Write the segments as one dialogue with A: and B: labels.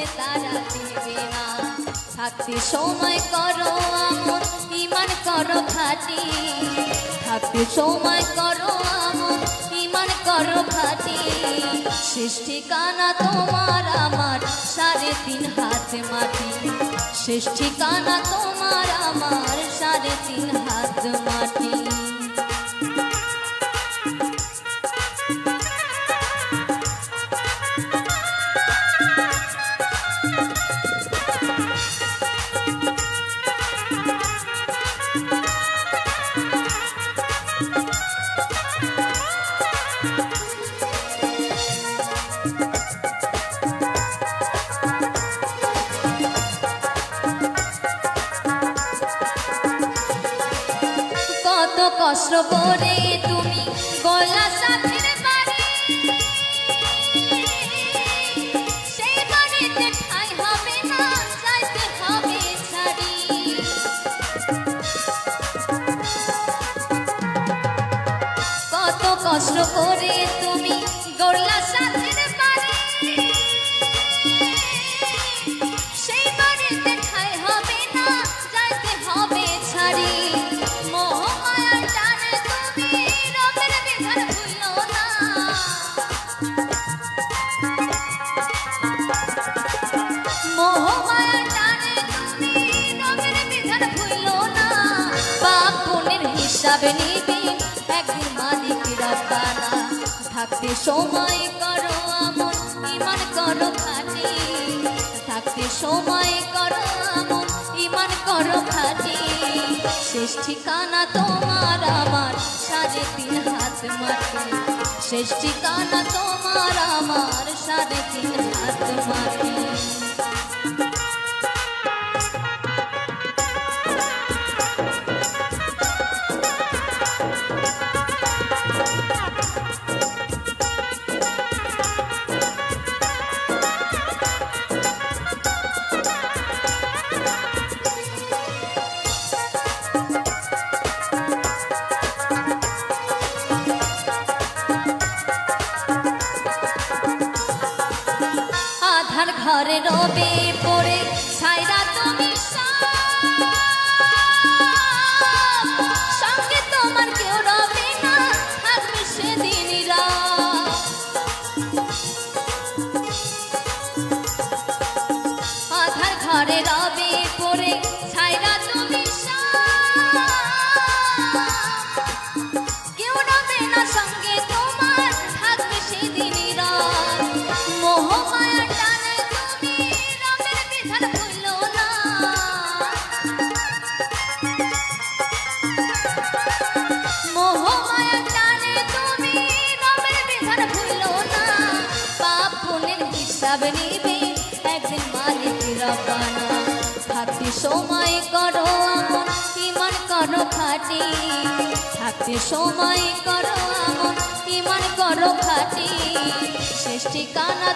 A: দিলে তারা দিবে না থাকতে সময় করো আমন, ইমান করো খাটি। থাকতে সময় করো আমন, ইমান করো খাটি। শেষ তোমার আমার, সাড়ে তিন হাত মাটি। শেষ ঠিকানা তোমার আমার, সাড়ে তিন হাত মাটি। কষ্ট করে তুমি গলা সাথের বাড়ি। কষ্ট করে তুমি থাকতে সময় করো আমন, ইমান করো খাটি। থাকতে সময় করো আমন, ইমান করো খাটি। শেষ ঠিকানা তোমার আমার, সাড়ে তিন হাত মাটি। শেষ ঠিকানা তোমার আমার, সাড়ে তিন হাত মাটি। আধার ঘরে রবে পড়ে সাইরা তুমি। সঙ্গে তোমার কেউ রবে না, থাকবে আধার ঘরে রবে হিসাব নিবে একদিন মালিক রব্বানা থাকতে সময় করো আমন, ইমান করো খাটি। থাকতে সময়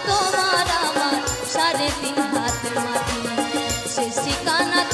A: তোমার আমার, সাড়ে তিন হাত মাটি। শেষ ঠিকানা